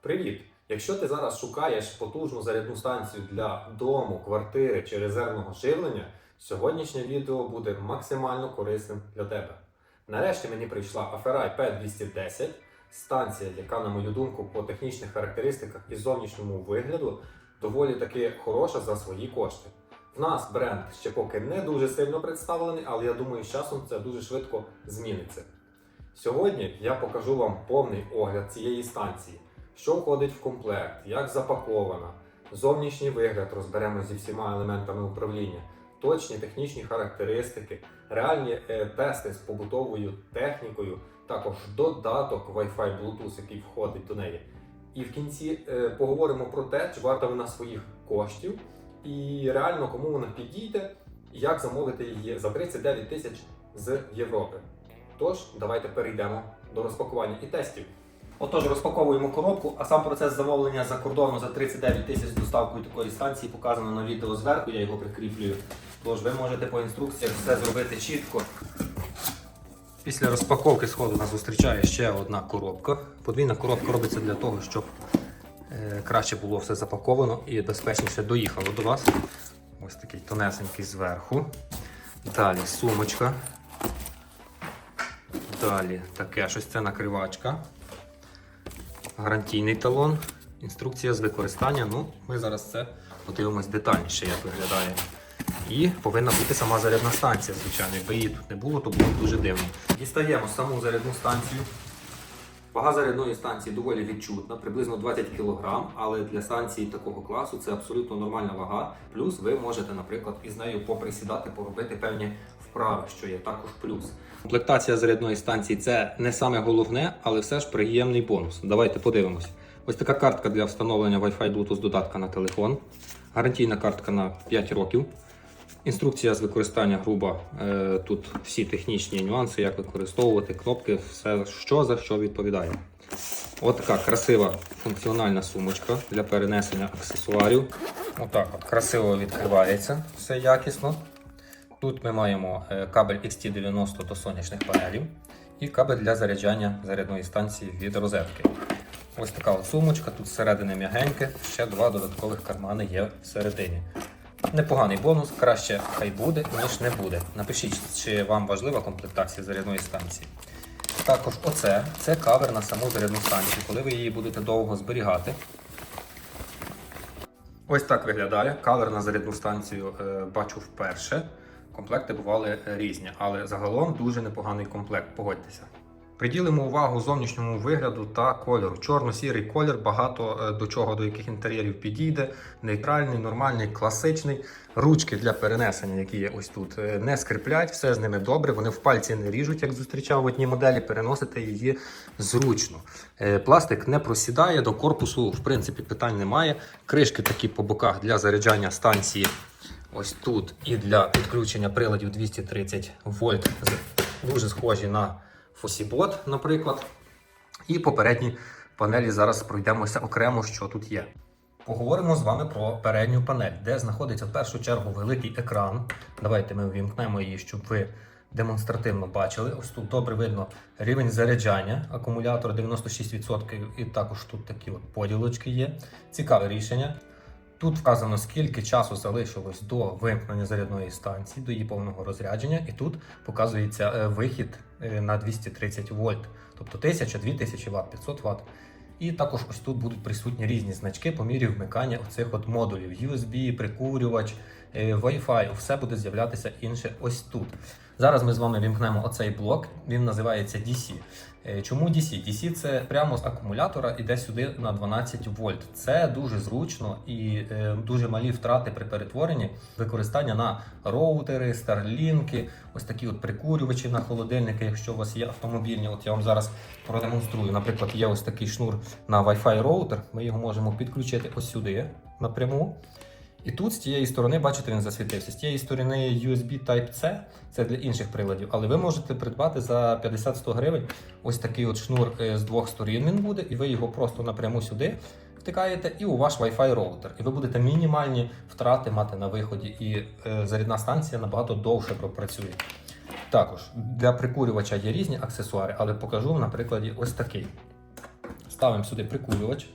Привіт! Якщо ти зараз шукаєш потужну зарядну станцію для дому, квартири чи резервного живлення, сьогоднішнє відео буде максимально корисним для тебе. Нарешті мені прийшла Aferai P210, станція, яка, на мою думку, по технічних характеристиках і зовнішньому вигляду доволі таки хороша за свої кошти. В нас бренд ще поки не дуже сильно представлений, але я думаю, з часом це дуже швидко зміниться. Сьогодні я покажу вам повний огляд цієї станції, що входить в комплект, як запакована, зовнішній вигляд розберемо зі всіма елементами управління, точні технічні характеристики, реальні е, тести з побутовою технікою, також додаток Wi-Fi Bluetooth, який входить до неї. І в кінці е, поговоримо про те, чи варта вона своїх коштів, і реально кому вона підійде, і як замовити її за 39 тисяч з Європи. Тож, давайте перейдемо до розпакування і тестів. Отож, розпаковуємо коробку, а сам процес замовлення за кордону за 39 тисяч з доставкою такої станції показано на відео зверху, я його прикріплюю. Тож ви можете по інструкціях все зробити чітко. Після розпаковки сходу нас зустрічає ще одна коробка. Подвійна коробка робиться для того, щоб е, краще було все запаковано і безпечніше доїхало до вас. Ось такий тонесенький зверху. Далі сумочка. Далі таке щось це накривачка. Гарантійний талон. Інструкція з використання. Ну, ми зараз це подивимось детальніше, як виглядає. І повинна бути сама зарядна станція, звичайно. Якби її тут не було, то було б дуже дивно. Дістаємо саму зарядну станцію. Вага зарядної станції доволі відчутна, приблизно 20 кг, але для станції такого класу це абсолютно нормальна вага. Плюс ви можете, наприклад, із нею поприсідати, поробити певні вправи, що є також плюс. Комплектація зарядної станції це не саме головне, але все ж приємний бонус. Давайте подивимось. Ось така картка для встановлення Wi-Fi Bluetooth додатка на телефон. Гарантійна картка на 5 років. Інструкція з використання груба. Е, Тут всі технічні нюанси, як використовувати кнопки, все що за що відповідає. От така красива функціональна сумочка для перенесення аксесуарів. Отак от красиво відкривається, все якісно. Тут ми маємо е, кабель XT90 до сонячних панелів і кабель для заряджання зарядної станції від розетки. Ось така от сумочка, тут зсередини м'ягеньке, ще два додаткових кармани є всередині. Непоганий бонус, краще хай буде, ніж не буде. Напишіть, чи вам важлива комплектація зарядної станції. Також оце це кавер на саму зарядну станцію, коли ви її будете довго зберігати. Ось так виглядає. Кавер на зарядну станцію е, бачу вперше. Комплекти бували е, різні, але загалом дуже непоганий комплект, погодьтеся. Приділимо увагу зовнішньому вигляду та кольору. Чорно-сірий колір, багато е, до чого до яких інтер'єрів підійде. Нейтральний, нормальний, класичний. Ручки для перенесення, які є ось тут, е, не скриплять, все з ними добре. Вони в пальці не ріжуть, як зустрічав в одній моделі. Переносити її зручно. Пластик не просідає, до корпусу, в принципі, питань немає. Кришки такі по боках для заряджання станції. Ось тут і для підключення приладів 230 вольт. Дуже схожі на Фосібот, наприклад. І попередні панелі зараз пройдемося окремо, що тут є. Поговоримо з вами про передню панель, де знаходиться в першу чергу великий екран. Давайте ми увімкнемо її, щоб ви демонстративно бачили. Ось тут добре видно рівень заряджання, акумулятор 96%, і також тут такі от поділочки є. Цікаве рішення. Тут вказано, скільки часу залишилось до вимкнення зарядної станції, до її повного розрядження, і тут показується е, вихід е, на 230 вольт, тобто 1000, 2000 Вт, 500 Вт. І також ось тут будуть присутні різні значки по мірі вмикання оцих от модулів: USB, прикурювач, е, Wi-Fi, все буде з'являтися інше ось тут. Зараз ми з вами вімкнемо оцей блок, він називається DC. Е, Чому DC? DC це прямо з акумулятора іде сюди на 12 вольт. Це дуже зручно і е, дуже малі втрати при перетворенні використання на роутери, старлінки, ось такі от прикурювачі на холодильники, якщо у вас є автомобільні. От я вам зараз продемонструю. Наприклад, є ось такий шнур на Wi-Fi роутер. Ми його можемо підключити ось сюди напряму. І тут з тієї сторони, бачите, він засвітився. З тієї сторони USB Type-C, це для інших приладів, але ви можете придбати за 50-100 гривень ось такий от шнур е, з двох сторін він буде, і ви його просто напряму сюди втикаєте і у ваш Wi-Fi роутер. І ви будете мінімальні втрати мати на виході, і е, зарядна станція набагато довше пропрацює. Також для прикурювача є різні аксесуари, але покажу на прикладі ось такий. Ставимо сюди прикурювач.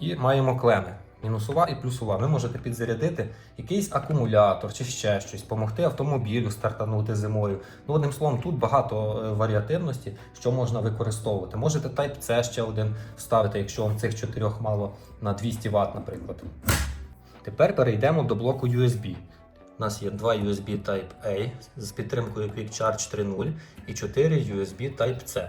І маємо клеми. Мінусова і плюсова. Ви можете підзарядити якийсь акумулятор чи ще щось, допомогти автомобілю стартанути зимою. Ну, одним словом, тут багато е, варіативності, що можна використовувати. Можете Type-C ще один вставити, якщо вам цих чотирьох мало на 200 Вт, наприклад. Тепер перейдемо до блоку USB. У нас є два USB Type-A з підтримкою Quick Charge 3.0 і 4 USB Type-C.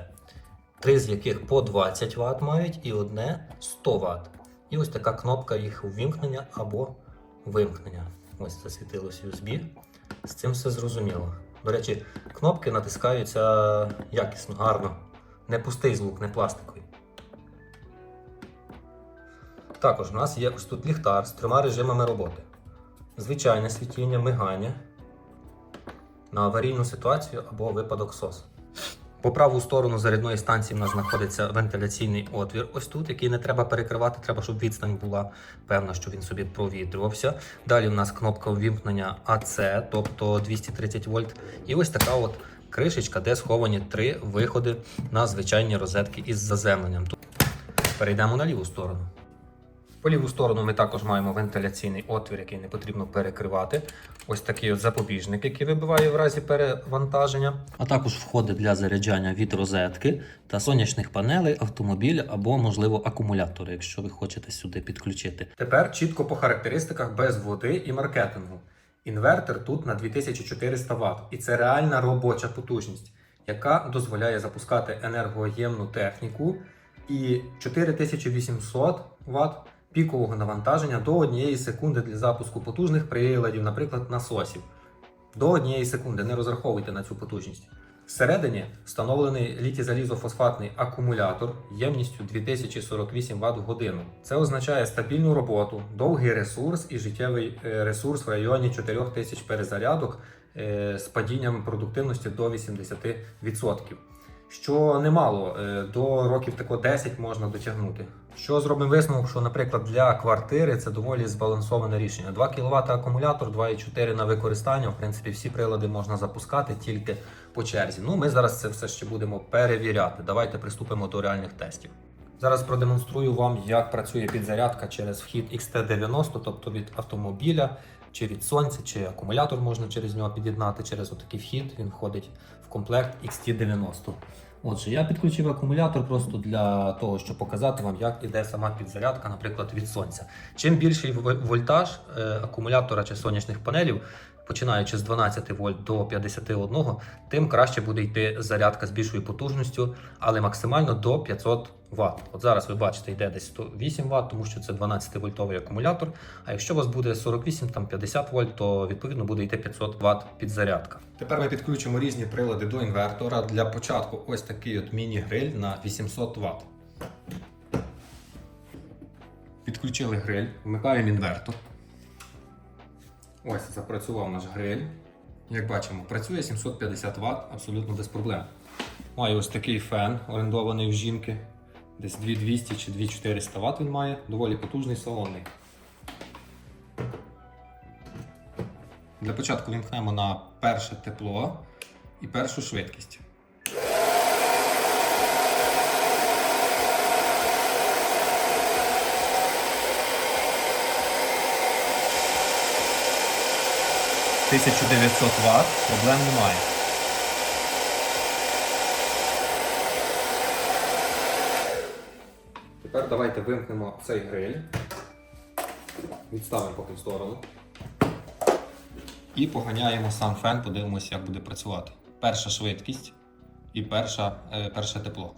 Три з яких по 20 Вт мають і одне 100 Вт. І ось така кнопка їх ввімкнення або вимкнення. Ось засвітилось USB. З цим все зрозуміло. До речі, кнопки натискаються якісно, гарно. Не пустий звук, не пластиковий. Також у нас є ось тут ліхтар з трьома режимами роботи. Звичайне світіння, мигання на аварійну ситуацію або випадок СОС. По праву сторону зарядної станції в нас знаходиться вентиляційний отвір. Ось тут, який не треба перекривати, треба, щоб відстань була певна, що він собі провітрювався. Далі у нас кнопка увімкнення АЦ, тобто 230 вольт. І ось така от кришечка, де сховані три виходи на звичайні розетки із заземленням. Перейдемо на ліву сторону. По ліву сторону ми також маємо вентиляційний отвір, який не потрібно перекривати. Ось такий от запобіжник, який вибиває в разі перевантаження. А також входи для заряджання від розетки та сонячних панелей, автомобіля або, можливо, акумулятори, якщо ви хочете сюди підключити. Тепер чітко по характеристиках без води і маркетингу. Інвертор тут на 2400 Вт, і це реальна робоча потужність, яка дозволяє запускати енергоємну техніку і 4800 Вт пікового навантаження до 1 секунди для запуску потужних приладів, наприклад, насосів. До 1 секунди не розраховуйте на цю потужність. Всередині встановлений літій-залізофосфатний акумулятор ємністю 2048 Вт в годину. Це означає стабільну роботу, довгий ресурс і життєвий е, ресурс в районі 4000 перезарядок е, з падінням продуктивності до 80%. Що немало, е, до років тако 10 можна дотягнути. Що зробимо висновок, що, наприклад, для квартири це доволі збалансоване рішення. 2 кВт акумулятор, 2,4 на використання. В принципі, всі прилади можна запускати тільки по черзі. Ну, ми зараз це все ще будемо перевіряти. Давайте приступимо до реальних тестів. Зараз продемонструю вам, як працює підзарядка через вхід XT90, тобто від автомобіля чи від сонця, чи акумулятор можна через нього під'єднати через отакий вхід. Він входить комплект XT90. Отже, я підключив акумулятор просто для того, щоб показати вам, як іде сама підзарядка, наприклад, від сонця. Чим більший вольтаж е, акумулятора чи сонячних панелів, починаючи з 12 вольт до 51, тим краще буде йти зарядка з більшою потужністю, але максимально до 500 Вт. От зараз ви бачите, йде десь 108 Вт, тому що це 12-вольтовий акумулятор. А якщо у вас буде 48 там 50 вольт, то відповідно буде йти 500 Вт підзарядка. Тепер ми підключимо різні прилади до інвертора. Для початку ось такий от міні-гриль на 800 Вт. Підключили гриль, вмикаємо інвертор. Ось запрацював наш гриль. Як бачимо, працює 750 Вт абсолютно без проблем. Маю ось такий фен, орендований в жінки. Десь 2200 чи 2400 Вт він має, доволі потужний салонний. Для початку вімкнемо на перше тепло і першу швидкість. Тисячу 900 Вт, проблем немає. Тепер давайте вимкнемо цей гриль. Відставимо поки в сторону. І поганяємо сам фен, подивимося, як буде працювати. Перша швидкість і перша, е, перше тепло.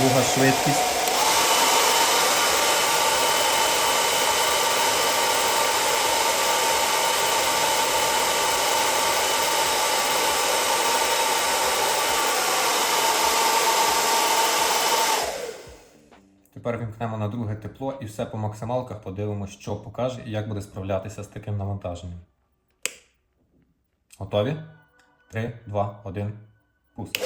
Друга швидкість. Тепер вімкнемо на друге тепло і все по максималках подивимося, що покаже і як буде справлятися з таким навантаженням. Готові? 3, 2, 1, пуск.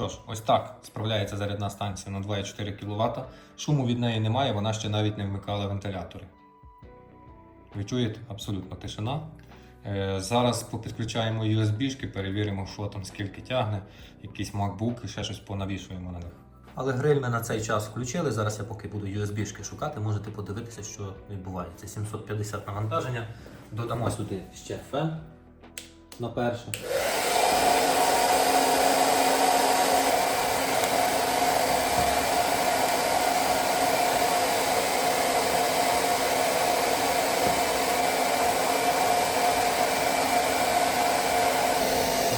Що ж, ось так справляється зарядна станція на 2,4 кВт. Шуму від неї немає, вона ще навіть не вмикала вентилятори. Ви чуєте? Абсолютно тишина. Е, Зараз попідключаємо USB-шки, перевіримо, що там, скільки тягне, якийсь MacBook і ще щось понавішуємо на них. Але гриль ми на цей час включили. Зараз я поки буду USB-шки шукати, можете подивитися, що відбувається. 750 навантаження. Додамо сюди ще фен на перше.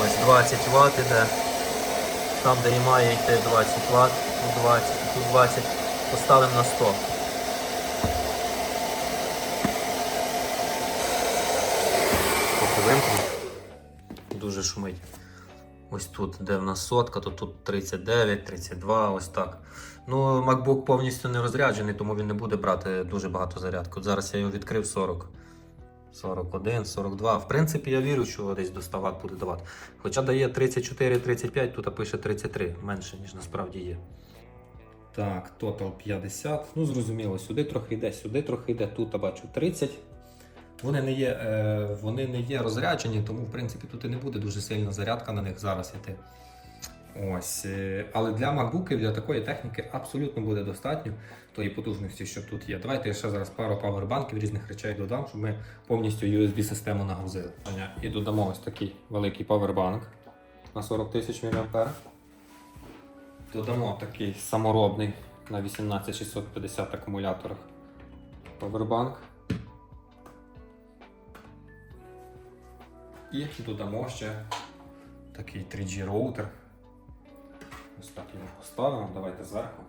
Ось 20 Вт іде. Там, де і має йти 20 Вт, тут 20, тут 20, поставимо на 100. Поки вимкну. Дуже шумить. Ось тут, де в нас сотка, то тут 39, 32, ось так. Ну, MacBook повністю не розряджений, тому він не буде брати дуже багато зарядки. От зараз я його відкрив 40. 41, 42. В принципі, я вірю, що десь до 100 Вт буде давати. Хоча дає 34-35, тут пише 33, менше, ніж насправді є. Так, тотал 50. Ну, зрозуміло, сюди трохи йде, сюди трохи йде, тут я бачу 30. Вони не є, е, вони не є розряджені, тому в принципі тут і не буде дуже сильна зарядка на них зараз йти. Ось. е, Але для макбуків, для такої техніки абсолютно буде достатньо тої потужності, що тут є. Давайте я ще зараз пару павербанків різних речей додам, щоб ми повністю USB-систему нагрузили. І додамо ось такий великий павербанк на 40 тисяч мА. Додамо такий саморобний на 18650 акумуляторах павербанк. І додамо ще такий 3G роутер. Ось так його поставимо. Давайте зверху.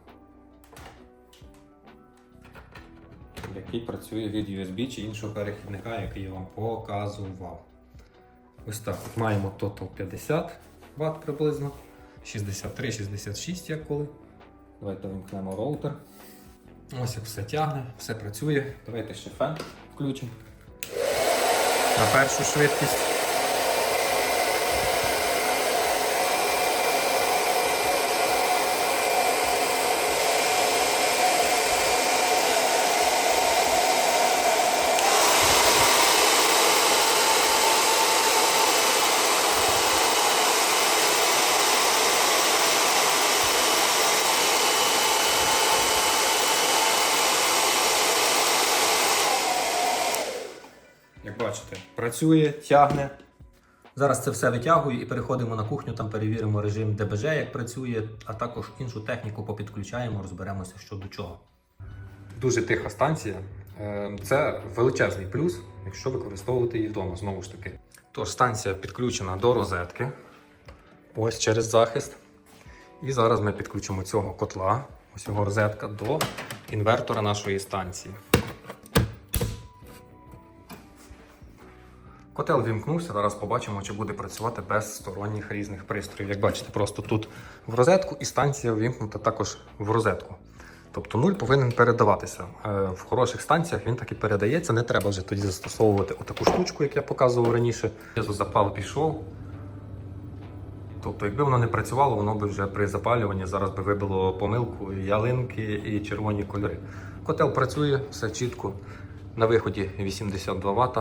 Який працює від USB чи іншого перехідника, який я вам показував. Ось так. От маємо Total 50 Вт приблизно. 63-66, як коли. Давайте вимкнемо роутер. Ось як все тягне, все працює. Давайте ще фен включимо. На першу швидкість. Як бачите, працює, тягне. Зараз це все витягую і переходимо на кухню, там перевіримо режим ДБЖ, як працює, а також іншу техніку попідключаємо, розберемося, що до чого. Дуже тиха станція. Е, Це величезний плюс, якщо використовувати її вдома, знову ж таки. Тож станція підключена до розетки. Ось через захист. І зараз ми підключимо цього котла, ось його розетка, до інвертора нашої станції. Котел вімкнувся, зараз побачимо, чи буде працювати без сторонніх різних пристроїв. Як бачите, просто тут в розетку і станція вімкнута також в розетку. Тобто нуль повинен передаватися. Е, В хороших станціях він так і передається. Не треба вже тоді застосовувати отаку штучку, як я показував раніше. Запал пішов. Тобто, якби воно не працювало, воно би вже при запалюванні зараз би вибило помилку ялинки і червоні кольори. Котел працює, все чітко. На виході 82 Вт.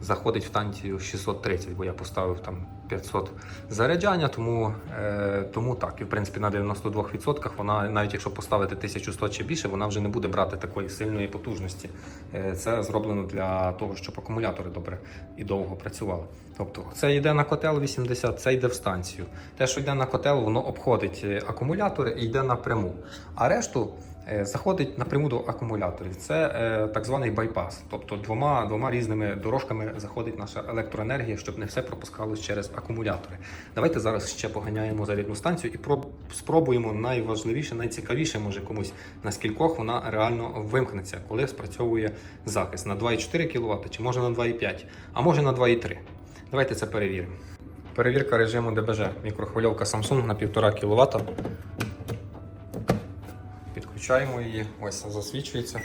Заходить в станцію 630, бо я поставив там 500 заряджання, тому, е, тому так. І в принципі на 92% вона, навіть якщо поставити 1100 чи більше, вона вже не буде брати такої сильної потужності. Е, це зроблено для того, щоб акумулятори добре і довго працювали. Тобто це йде на котел 80, це йде в станцію. Те, що йде на котел, воно обходить е, акумулятори і йде напряму. А решту заходить напряму до акумуляторів. Це е, так званий байпас. Тобто двома, двома різними дорожками заходить наша електроенергія, щоб не все пропускалось через акумулятори. Давайте зараз ще поганяємо зарядну станцію і проб- спробуємо найважливіше, найцікавіше, може комусь, на скількох вона реально вимкнеться, коли спрацьовує захист на 2,4 кВт, чи може на 2,5, а може на 2,3. Давайте це перевіримо. Перевірка режиму ДБЖ. Мікрохвильовка Samsung на 1,5 кВт. Підключаємо її. Ось засвічується.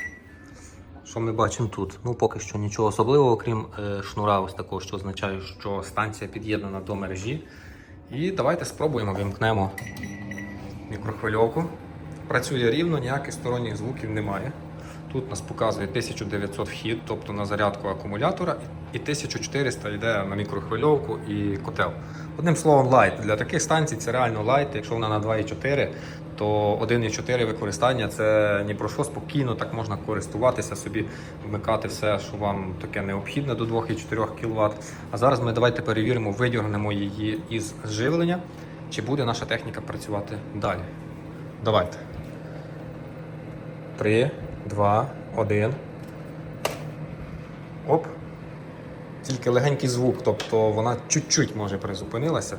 Що ми бачимо тут? Ну, поки що нічого особливого, крім е, шнура, ось такого, що означає, що станція під'єднана до мережі. І давайте спробуємо, вимкнемо мікрохвильовку. Працює рівно, ніяких сторонніх звуків немає. Тут нас показує 1900 вхід, тобто на зарядку акумулятора, і 1400 йде на мікрохвильовку і котел. Одним словом, лайт. Для таких станцій це реально лайт. Якщо вона на 2,4, то 1,4 використання це ні про що спокійно, так можна користуватися собі, вмикати все, що вам таке необхідне до 2,4 кВт. А зараз ми давайте перевіримо, видірнемо її із живлення, чи буде наша техніка працювати далі. Давайте. 3, 2, 1. Оп. Тільки легенький звук, тобто вона чуть-чуть може призупинилася.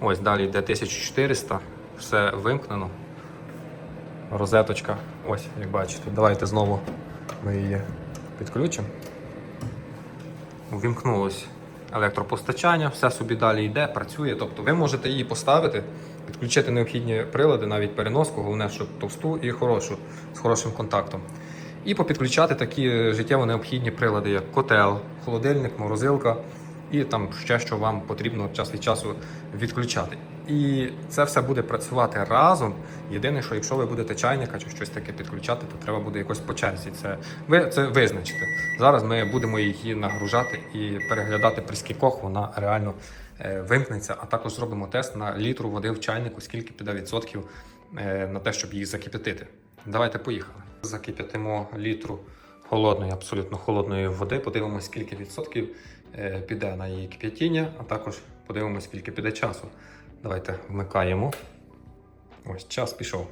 Ось далі йде 1400, все вимкнено. Розеточка, ось, як бачите. Давайте знову ми її підключимо. Увімкнулось електропостачання, все собі далі йде, працює. Тобто ви можете її поставити, підключити необхідні прилади, навіть переноску, головне, щоб товсту і хорошу, з хорошим контактом. І попідключати такі життєво необхідні прилади, як котел, холодильник, морозилка і там ще що вам потрібно час від часу відключати. І це все буде працювати разом. Єдине, що якщо ви будете чайника чи щось таке підключати, то треба буде якось по черзі. Це ви це визначите. Зараз ми будемо її нагружати і переглядати при скількох вона реально е, вимкнеться. А також зробимо тест на літру води в чайнику, скільки піде відсотків е, на те, щоб її закип'ятити. Давайте поїхали. Закип'ятимо літру холодної, абсолютно холодної води. Подивимося, скільки відсотків е, піде на її кип'ятіння, а також подивимося, скільки піде часу. Давайте вмикаємо. Ось час пішов.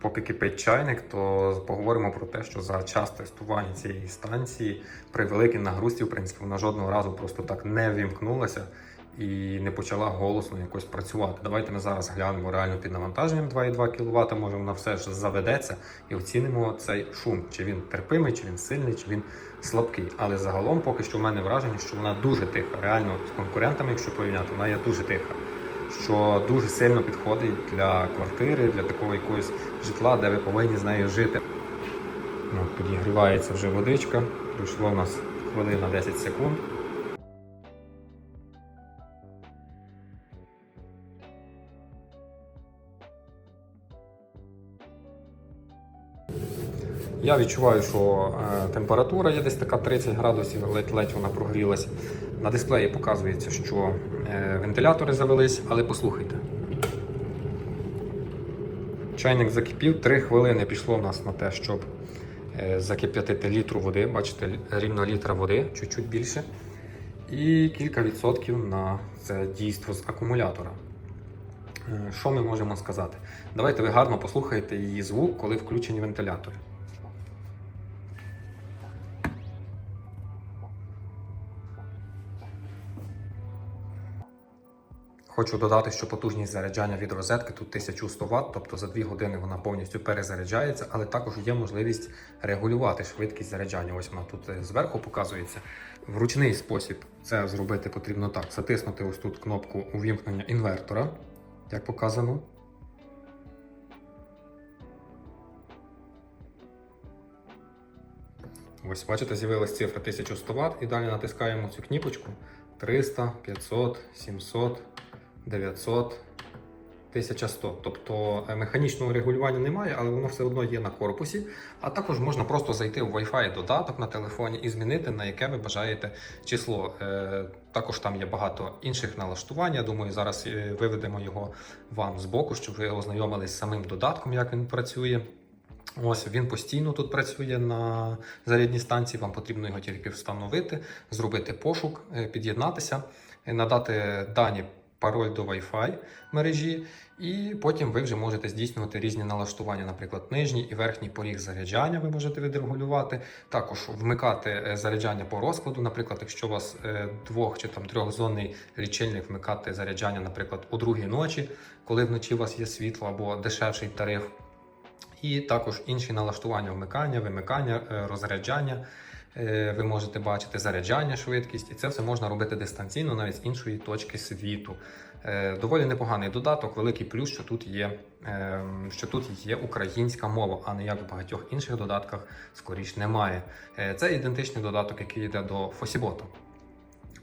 Поки кипить чайник, то поговоримо про те, що за час тестування цієї станції при великій нагрузці, в принципі, вона жодного разу просто так не вімкнулася і не почала голосно якось працювати. Давайте ми зараз глянемо реально під навантаженням 2,2 кВт, може вона все ж заведеться і оцінимо цей шум, чи він терпимий, чи він сильний, чи він слабкий. Але загалом поки що в мене враження, що вона дуже тиха. Реально з конкурентами, якщо порівняти, вона є дуже тиха. Що дуже сильно підходить для квартири, для такого якогось житла, де ви повинні з нею жити. Ну, підігрівається вже водичка. Пройшло у нас хвилина 10 секунд. Я відчуваю, що е, температура є десь така 30 градусів, ледь-ледь вона прогрілась. На дисплеї показується, що е, вентилятори завелись, але послухайте. Чайник закипів, 3 хвилини пішло в нас на те, щоб е, закип'ятити літру води. Бачите, рівно літра води, чуть-чуть більше. І кілька відсотків на це дійство з акумулятора. Що ми можемо сказати? Давайте ви гарно послухаєте її звук, коли включені вентилятори. Хочу додати, що потужність заряджання від розетки тут 1100 Вт, тобто за 2 години вона повністю перезаряджається, але також є можливість регулювати швидкість заряджання. Ось вона тут е, зверху показується. В ручний спосіб це зробити потрібно так: затиснути ось тут кнопку увімкнення інвертора, як показано. Ось, бачите, з'явилась цифра 1100 Вт, і далі натискаємо цю кнопочку 300, 500, 700, 900, 1100. Тобто е, механічного регулювання немає, але воно все одно є на корпусі. А також можна просто зайти в Wi-Fi додаток на телефоні і змінити, на яке ви бажаєте число. Е, Також там є багато інших налаштувань. Я думаю, зараз е, виведемо його вам з боку, щоб ви ознайомились з самим додатком, як він працює. Ось він постійно тут працює на зарядній станції. Вам потрібно його тільки встановити, зробити пошук, під'єднатися, надати дані пароль до Wi-Fi мережі, і потім ви вже можете здійснювати різні налаштування, наприклад, нижній і верхній поріг заряджання ви можете відрегулювати. Також вмикати е, заряджання по розкладу. Наприклад, якщо у вас е, двох чи там трьохзонний лічильник, вмикати заряджання, наприклад, у другій ночі, коли вночі у вас є світло або дешевший тариф. І також інші налаштування вмикання, вимикання, е, розряджання. Е, Ви можете бачити заряджання, швидкість, і це все можна робити дистанційно, навіть з іншої точки світу. Е, Доволі непоганий додаток, великий плюс, що тут є, е, що тут є українська мова, а не як в багатьох інших додатках скоріш немає. Е, Це ідентичний додаток, який йде до Фосіботу.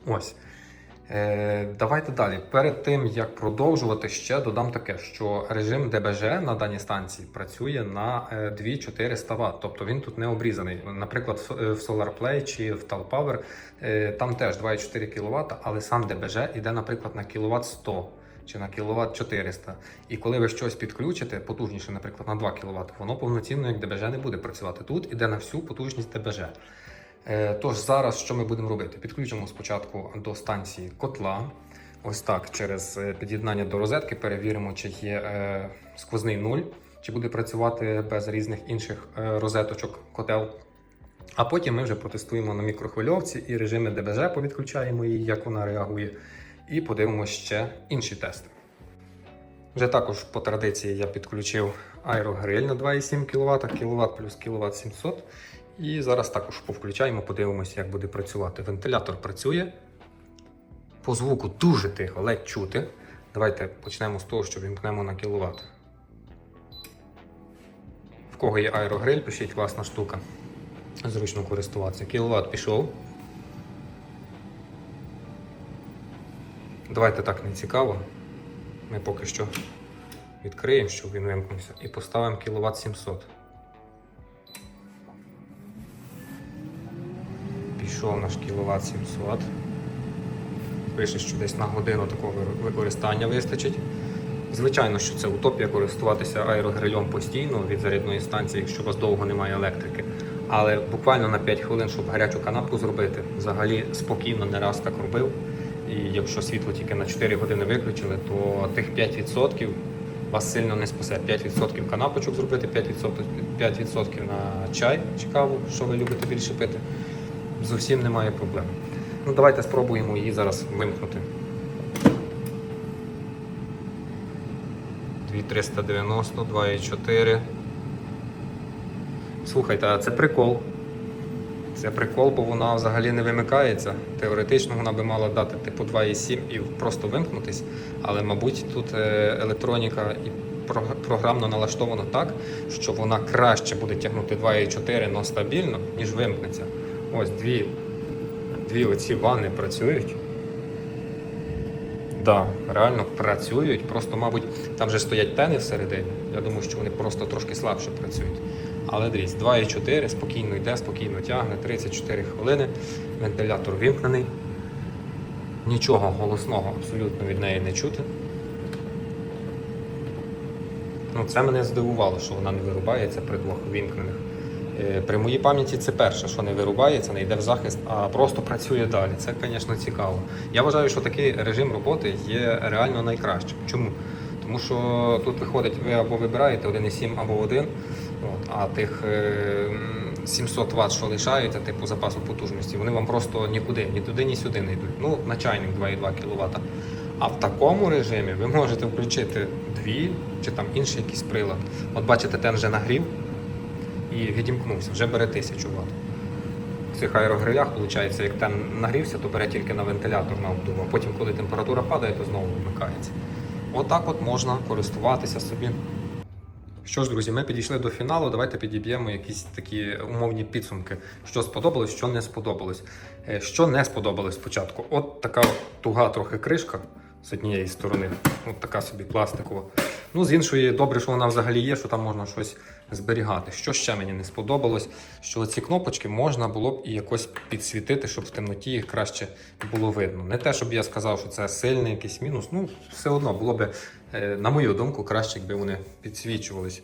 Ось. Е, давайте далі. Перед тим як продовжувати, ще додам таке, що режим ДБЖ на даній станції працює на е, 2400 Вт, тобто він тут не обрізаний. Наприклад, в е, SolarPlay чи в TalPower е, там теж 2,4 кВт, але сам ДБЖ йде, наприклад, на кВт 100 чи на кВт 400. І коли ви щось підключите, потужніше, наприклад, на 2 кВт, воно повноцінно як ДБЖ не буде працювати. Тут іде на всю потужність ДБЖ. Е, Тож зараз що ми будемо робити? Підключимо спочатку до станції котла. Ось так, через е, під'єднання до розетки перевіримо, чи є е, сквозний нуль, чи буде працювати без різних інших розеточок котел. А потім ми вже протестуємо на мікрохвильовці і режими ДБЖ, повідключаємо її, як вона реагує, і подивимося ще інші тести. Вже також по традиції я підключив аерогриль на 2,7 кВт, кВт плюс кВт 700. І зараз також повключаємо, подивимося, як буде працювати. Вентилятор працює. По звуку дуже тихо, ледь чути. Давайте почнемо з того, що вімкнемо на кіловат. В кого є аерогриль, пишіть класна штука. Зручно користуватися. Кіловат пішов. Давайте так не цікаво. Ми поки що відкриємо, щоб він вимкнувся, і поставимо кіловат 700. Пішов наш кіловат 700. Пише, що десь на годину такого використання вистачить. Звичайно, що це утопія користуватися аерогрильом постійно від зарядної станції, якщо у вас довго немає електрики. Але буквально на 5 хвилин, щоб гарячу канапку зробити, взагалі спокійно не раз так робив. І якщо світло тільки на 4 години виключили, то тих 5% вас сильно не спасе. 5% канапочок зробити, 5%, 5% на чай чи каву, що ви любите більше пити зовсім немає проблем. Ну, давайте спробуємо її зараз вимкнути. 2390, 2,4. Слухайте, а це прикол. Це прикол, бо вона взагалі не вимикається. Теоретично вона би мала дати типу 2,7 і просто вимкнутись. Але, мабуть, тут е, електроніка і програмно налаштовано так, що вона краще буде тягнути 2,4, але стабільно, ніж вимкнеться. Ось дві, дві оці ванни працюють. Да, реально працюють. Просто, мабуть, там же стоять тени всередині. Я думаю, що вони просто трошки слабше працюють. Але дивіться, 2,4 спокійно йде, спокійно тягне, 34 хвилини. Вентилятор вімкнений. Нічого голосного абсолютно від неї не чути. Ну, це мене здивувало, що вона не вирубається при двох вімкнених. Е, При моїй пам'яті це перше, що не вирубається, не йде в захист, а просто працює далі. Це, звісно, цікаво. Я вважаю, що такий режим роботи є реально найкращим. Чому? Тому що тут виходить, ви або вибираєте 1,7 або 1, от, а тих е, 700 Вт, що лишаються, типу запасу потужності, вони вам просто нікуди, ні туди, ні сюди не йдуть. Ну, на чайник 2,2 кВт. А в такому режимі ви можете включити дві чи там інший якийсь прилад. От бачите, ten вже нагрів і відімкнувся, вже бере 1000 Вт. В цих аерогрилях, виходить, як ten нагрівся, то бере тільки на вентилятор на обдуву, а потім, коли температура падає, то знову вмикається. Отак от можна користуватися собі. Що ж, друзі, ми підійшли до фіналу. Давайте підіб'ємо якісь такі умовні підсумки, що сподобалось, що не сподобалось. Е, Що не сподобалось спочатку? От така туга трохи кришка з однієї сторони, от така собі пластикова. Ну, з іншої, добре, що вона взагалі є, що там можна щось зберігати. Що ще мені не сподобалось, що ці кнопочки можна було б і якось підсвітити, щоб в темноті їх краще було видно. Не те, щоб я сказав, що це сильний якийсь мінус. Ну, все одно було б, е, на мою думку, краще, якби вони підсвічувались.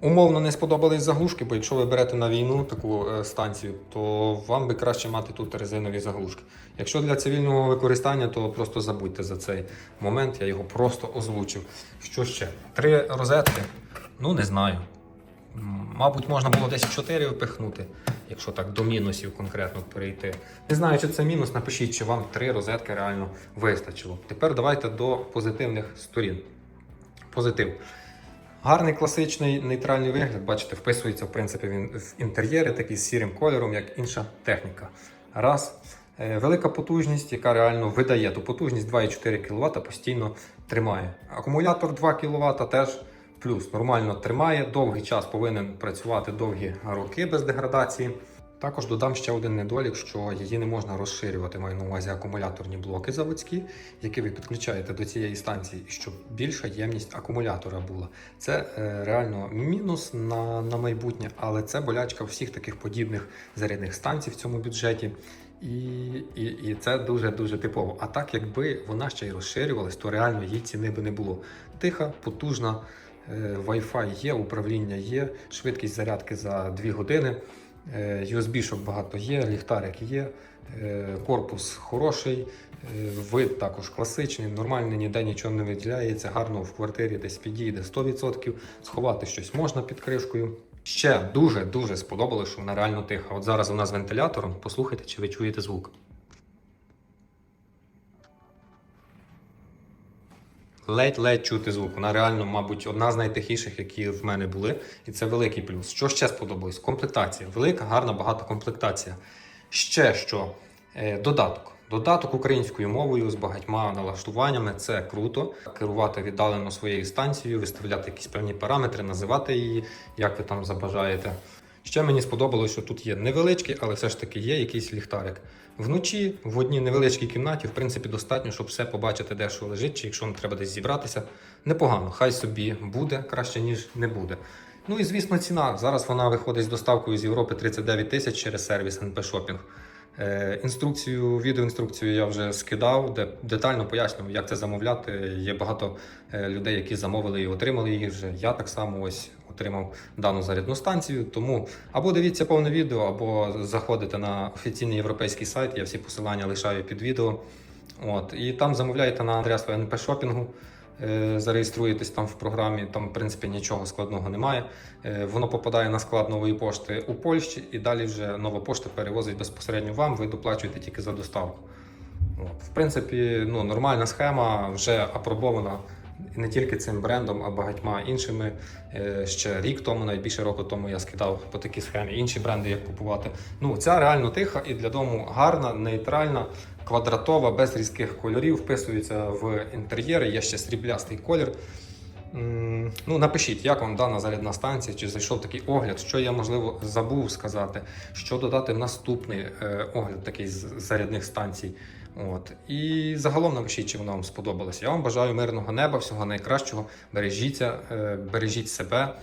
Умовно не сподобались заглушки, бо якщо ви берете на війну таку е, станцію, то вам би краще мати тут резинові заглушки. Якщо для цивільного використання, то просто забудьте за цей момент, я його просто озвучив. Що ще? Три розетки? Ну не знаю. Мабуть, можна було десь 4 впихнути, якщо так до мінусів конкретно перейти. Не знаю, чи це мінус. Напишіть, чи вам три розетки реально вистачило. Тепер давайте до позитивних сторін. Позитив. Гарний класичний нейтральний вигляд, бачите, вписується в принципі він в інтер'єри, такий з сірим кольором, як інша техніка. Раз. Е, Велика потужність, яка реально видає ту потужність 2,4 кВт, постійно тримає. Акумулятор 2 кВт теж плюс нормально тримає, довгий час повинен працювати довгі роки без деградації. Також додам ще один недолік, що її не можна розширювати, маю на увазі акумуляторні блоки заводські, які ви підключаєте до цієї станції, щоб більша ємність акумулятора була. Це е, реально мінус на, на майбутнє, але це болячка всіх таких подібних зарядних станцій в цьому бюджеті. І, і, і це дуже дуже типово. А так, якби вона ще й розширювалась, то реально її ціни би не було. Тиха, потужна, е, Wi-Fi є, управління є, швидкість зарядки за 2 години. Е, USB-шок багато є, ліхтарик є, е, корпус хороший, е, вид також класичний, нормальний, ніде нічого не виділяється, гарно в квартирі десь підійде 100%, сховати щось можна під кришкою. Ще дуже-дуже сподобалося, що вона реально тиха. От зараз вона з вентилятором, послухайте, чи ви чуєте звук. Ледь-ледь чути звук. Вона реально, мабуть, одна з найтихіших, які в мене були. І це великий плюс. Що ще сподобалось? Комплектація. Велика, гарна, багата комплектація. Ще що? Е, додаток. Додаток українською мовою з багатьма налаштуваннями це круто. Керувати віддалено своєю станцією, виставляти якісь певні параметри, називати її, як ви там забажаєте. Ще мені сподобалось, що тут є невеличкий, але все ж таки є якийсь ліхтарик. Вночі в одній невеличкій кімнаті, в принципі, достатньо, щоб все побачити, де що лежить, чи якщо не треба десь зібратися. Непогано, хай собі буде краще, ніж не буде. Ну і звісно, ціна. Зараз вона виходить з доставкою з Європи 39 тисяч через сервіс НП Шопінг. Е, інструкцію, відеоінструкцію я вже скидав, де детально пояснював, як це замовляти. Є багато е, людей, які замовили і отримали її вже. Я так само ось отримав дану зарядну станцію. Тому або дивіться повне відео, або заходите на офіційний європейський сайт. Я всі посилання лишаю під відео. От, і там замовляєте на адресу НП Шопінгу. Е, Зареєструєтесь там в програмі, там в принципі нічого складного немає. Е, Воно попадає на склад нової пошти у Польщі, і далі вже нова пошта перевозить безпосередньо вам. Ви доплачуєте тільки за доставку. В принципі, ну, нормальна схема вже апробована не тільки цим брендом, а багатьма іншими. Е, Ще рік тому, навіть більше року тому я скидав по такій схемі інші бренди, як купувати. Ну, ця реально тиха і для дому гарна, нейтральна, квадратова, без різких кольорів, вписується в інтер'єри. Є ще сріблястий колір. Ну, напишіть, як вам дана зарядна станція, чи зайшов такий огляд, що я можливо забув сказати, що додати в наступний е, огляд такий з зарядних станцій. От. І загалом напишіть, чи воно вам сподобалося. Я вам бажаю мирного неба, всього найкращого. Бережіться, е, бережіть себе.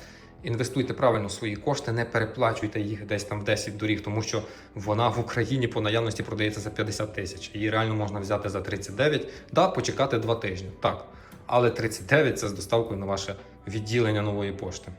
Інвестуйте правильно свої кошти, не переплачуйте їх десь там в 10 доріг, тому що вона в Україні по наявності продається за 50 тисяч. Її реально можна взяти за 39, да, почекати 2 тижні. Так. Але 39 це з доставкою на ваше відділення нової пошти.